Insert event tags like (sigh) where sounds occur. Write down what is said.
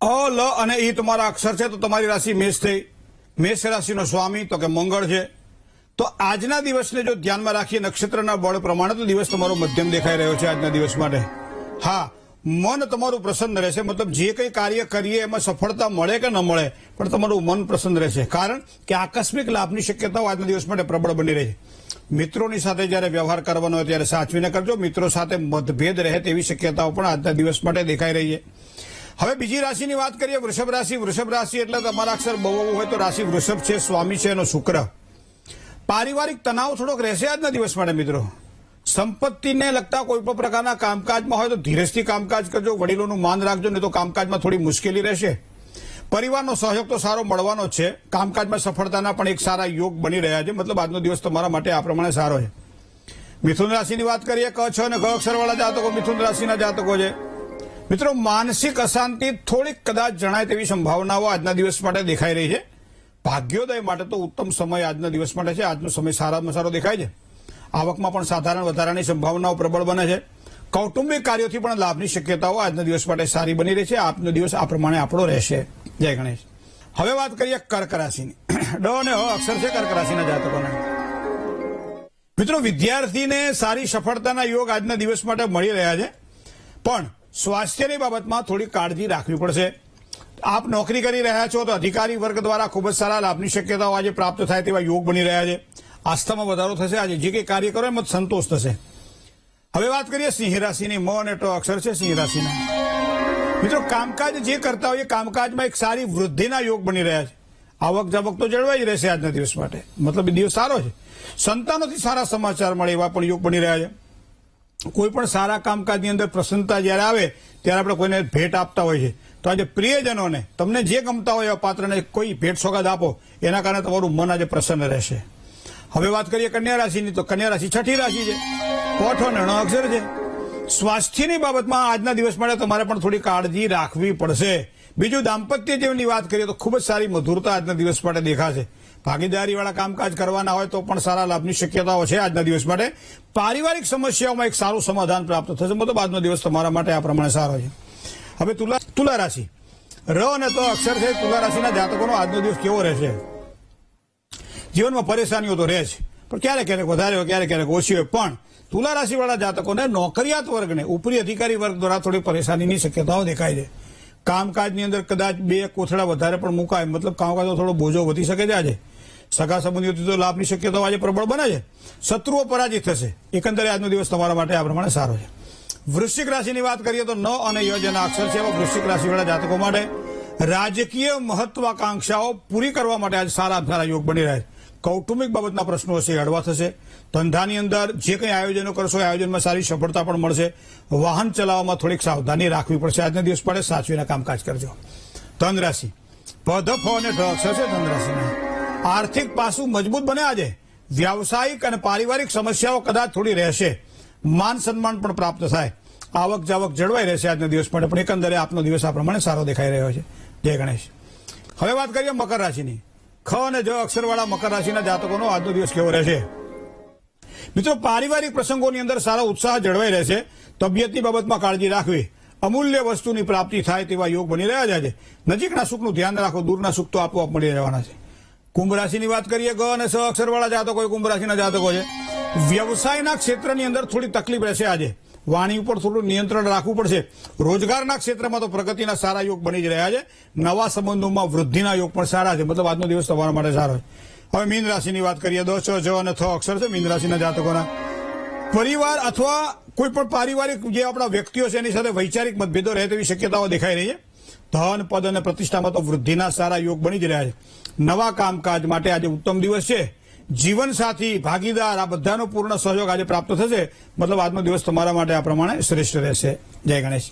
અ, લ અને ઈ તમારા અક્ષર છે, તો તમારી રાશિ મેષ થઈ. મેષ રાશિનો સ્વામી, તો કે મંગળ છે. તો આજના દિવસને જો ધ્યાનમાં રાખીએ, નક્ષત્રના બળ પ્રમાણે તો દિવસ તમારો મધ્યમ દેખાઈ રહ્યો છે આજના દિવસ માટે. હા, મન તમારું પ્રસન્ન રહેશે. મતલબ જે કંઈ કાર્ય કરીએ, એમાં સફળતા મળે કે ન મળે, પણ તમારું મન પ્રસન્ન રહેશે. કારણ કે આકસ્મિક લાભની શક્યતાઓ આજના દિવસ માટે પ્રબળ બની રહી છે. મિત્રોની સાથે જ્યારે વ્યવહાર કરવાનો હોય ત્યારે સાચવીને કરજો. મિત્રો સાથે મતભેદ રહે તેવી શક્યતાઓ પણ આજના દિવસ માટે દેખાઈ રહી છે. હવે બીજી રાશિની વાત કરીએ, વૃષભ રાશિ. વૃષભ રાશિ એટલે તમારા અક્ષર બહુ હોય તો રાશિ વૃષભ છે, સ્વામી છે એનો શુક્ર. પારિવારિક તણાવ થોડોક રહેશે આજના દિવસ માટે મિત્રો. સંપત્તિને લગતા કોઈ પણ પ્રકારના કામકાજમાં હોય તો ધીરજથી કામકાજ કરજો, વડીલોનું માન રાખજો, નહીં તો કામકાજમાં થોડી મુશ્કેલી રહેશે. પરિવારનો સહયોગ તો સારો મળવાનો છે. કામકાજમાં સફળતાના પણ એક સારા યોગ બની રહ્યા છે. મતલબ આજનો દિવસ તમારા માટે આ પ્રમાણે સારો છે. મિથુન રાશિની વાત કરીએ, ક, છ અને ક અક્ષરવાળા જાતકો, મિથુન રાશિના જાતકો છે. મિત્રો, માનસિક અશાંતિ થોડીક કદાચ જણાય તેવી સંભાવનાઓ આજના દિવસ માટે દેખાઈ રહી છે. ભાગ્યોદય માટે તો ઉત્તમ સમય આજના દિવસ માટે છે. આજનો સમય સારામાં સારો દેખાય છે. આવકમાં પણ સાધારણ વધારાની સંભાવનાઓ પ્રબળ બને છે. કૌટુંબિક કાર્યોથી પણ લાભની શક્યતાઓ આજના દિવસ માટે સારી બની રહી છે. આજનો દિવસ આ પ્રમાણે આપણો રહેશે. જય ગણેશ. હવે વાત કરીએ કર્ક રાશિની (clears throat) ડ અને હ અક્ષર છે કર્ક રાશિના જાતકોના. મિત્રો, વિદ્યાર્થીને સારી સફળતાના યોગ આજના દિવસ માટે મળી રહ્યા છે. પણ સ્વાસ્થ્યની બાબતમાં થોડી કાળજી રાખવી પડશે. આપ નોકરી કરી રહ્યા છો તો અધિકારી વર્ગ દ્વારા ખૂબ જ સારા લાભની શક્યતાઓ આજે પ્રાપ્ત થાય તેવા યોગ બની રહ્યા છે. આસ્થામાં વધારો થશે. આજે જે કંઈ કાર્ય કરો એમાં સંતોષ થશે. હવે વાત કરીએ સિંહ રાશિની. મ અને ટ અક્ષર છે સિંહ રાશિના. મિત્રો, કામકાજ જે કરતા હોય એ કામકાજમાં એક સારી વૃદ્ધિના યોગ બની રહ્યા છે. આવક જાવક તો જળવાઈ જ રહેશે આજના દિવસ માટે. મતલબ દિવસ સારો છે. સંતાનોથી સારા સમાચાર મળે એવા પણ યોગ બની રહ્યા છે. કોઈ પણ સારા કામકાજની અંદર પ્રસન્નતા જ્યારે આવે, ત્યારે આપણે કોઈને ભેટ આપતા હોય છે. તો આજે પ્રિયજનોને, તમને જે ગમતા હોય એવા પાત્રને કોઈ ભેટ સોગાદ આપો, એના કારણે તમારું મન આજે પ્રસન્ન રહેશે. હવે વાત કરીએ કન્યા રાશિની, તો કન્યા રાશિ છઠ્ઠી રાશિ છે. કોઠો નણો અક્ષર છે. સ્વાસ્થ્યની બાબતમાં આજના દિવસ માટે તમારે પણ થોડી કાળજી રાખવી પડશે. બીજું દાંપત્ય જીવનની વાત કરીએ તો ખૂબ જ સારી મધુરતા આજના દિવસ માટે દેખાશે. ભાગીદારીવાળા કામકાજ કરવાના હોય તો પણ સારા લાભની શક્યતાઓ છે આજના દિવસ માટે. પારિવારિક સમસ્યાઓમાં એક સારું સમાધાન પ્રાપ્ત થશે. મતલબ આજનો દિવસ તમારા માટે આ પ્રમાણે સારો છે. હવે તુલા તુલા રાશિ. ર અને તો અક્ષર છે, તુલા રાશિના જાતકોનો આજનો દિવસ કેવો રહેશે જીવનમાં પરેશાનીઓ તો રહે છે પણ ક્યારેક ક્યારેક વધારે હોય, ક્યારેક ક્યારેક ઓછી હોય. પણ તુલા રાશિવાળા જાતકોને નોકરિયાત વર્ગને, ઉપરી અધિકારી વર્ગ દ્વારા થોડી પરેશાનીની શક્યતાઓ દેખાય છે. કામકાજની અંદર કદાચ બે કોથળા વધારે પણ મુકાય, મતલબ કામકાજનો થોડો બોજો વધી શકે છે આજે. સગા સંબંધીઓથી તો લાભની શક્યતાઓ આજે પ્રબળ બને છે. શત્રુઓ પરાજિત થશે. એકંદરે આજનો દિવસ તમારા માટે આ પ્રમાણે સારો છે. વૃશ્ચિક રાશિની વાત કરીએ તો ન અને યોજના અક્ષર છે. એવા વૃશ્ચિક રાશિવાળા જાતકો માટે રાજકીય મહત્વાકાંક્ષાઓ પૂરી કરવા માટે આજે સારા સારા યોગ બની રહ્યા છે. કૌટુંબિક બાબતના પ્રશ્નો હશે, હળવા થશે. ધંધાની અંદર જે કંઈ આયોજનો કરશો, એ આયોજનમાં સારી સફળતા પણ મળશે. વાહન ચલાવવામાં થોડીક સાવધાની રાખવી પડશે. આજના દિવસ માટે સાચવીને કામકાજ કરજો. ધન રાશિ પધ ફ અને ઢ અક્ષર છે ધન રાશિના આર્થિક પાસું મજબૂત બને આજે. વ્યાવસાયિક અને પારિવારિક સમસ્યાઓ કદાચ થોડી રહેશે. માન સન્માન પણ પ્રાપ્ત થાય. આવક જાવક જળવાઈ રહેશે આજના દિવસ માટે, પણ એકંદરે આપનો દિવસ આ પ્રમાણે સારો દેખાઈ રહ્યો છે. જય ગણેશ. હવે વાત કરીએ મકર રાશિની. ખ અને જ અક્ષરવાળા મકર રાશિના જાતકોનો આજનો દિવસ કેવો રહેશે? મિત્રો, પારિવારિક પ્રસંગોની અંદર સારો ઉત્સાહ જળવાઈ રહેશે. તબિયતની બાબતમાં કાળજી રાખવી. અમૂલ્ય વસ્તુની પ્રાપ્તિ થાય તેવા યોગ બની રહ્યા છે નજીકના સુખનું ધ્યાન રાખો, દૂરના સુખ તો આપોઆપ મળી રહેવાના છે. કુંભ રાશિની વાત કરીએ, ગ અને સ અક્ષરવાળા જાતકો એ કુંભ રાશિના જાતકો છે. વ્યવસાયના ક્ષેત્રની અંદર થોડી તકલીફ રહેશે આજે. વાણી ઉપર થોડું નિયંત્રણ રાખવું પડશે. રોજગારના ક્ષેત્રમાં તો પ્રગતિના સારા યોગ બની જ રહ્યા છે. નવા સંબંધોમાં વૃદ્ધિના યોગ પણ સારા છે. મતલબ આજનો દિવસ તમારા માટે સારો છે. હવે મીન રાશિની વાત કરીએ, દો છ જ અને થ અક્ષર છે, મીન રાશિના જાતકોના. પરિવાર અથવા કોઈ પણ પારિવારિક જે આપણા વ્યક્તિઓ છે, એની સાથે વૈચારિક મતભેદો રહે તેવી શક્યતાઓ દેખાઈ રહી છે. ધન, પદ અને પ્રતિષ્ઠામાં તો વૃદ્ધિના સારા યોગ બની જ રહ્યા છે. નવા કામકાજ માટે આજે ઉત્તમ દિવસ છે. જીવનસાથી, ભાગીદાર, આ બધાનો પૂર્ણ સહયોગ આજે પ્રાપ્ત થશે. મતલબ આજનો દિવસ તમારા માટે આ પ્રમાણે શ્રેષ્ઠ રહેશે. જય ગણેશ.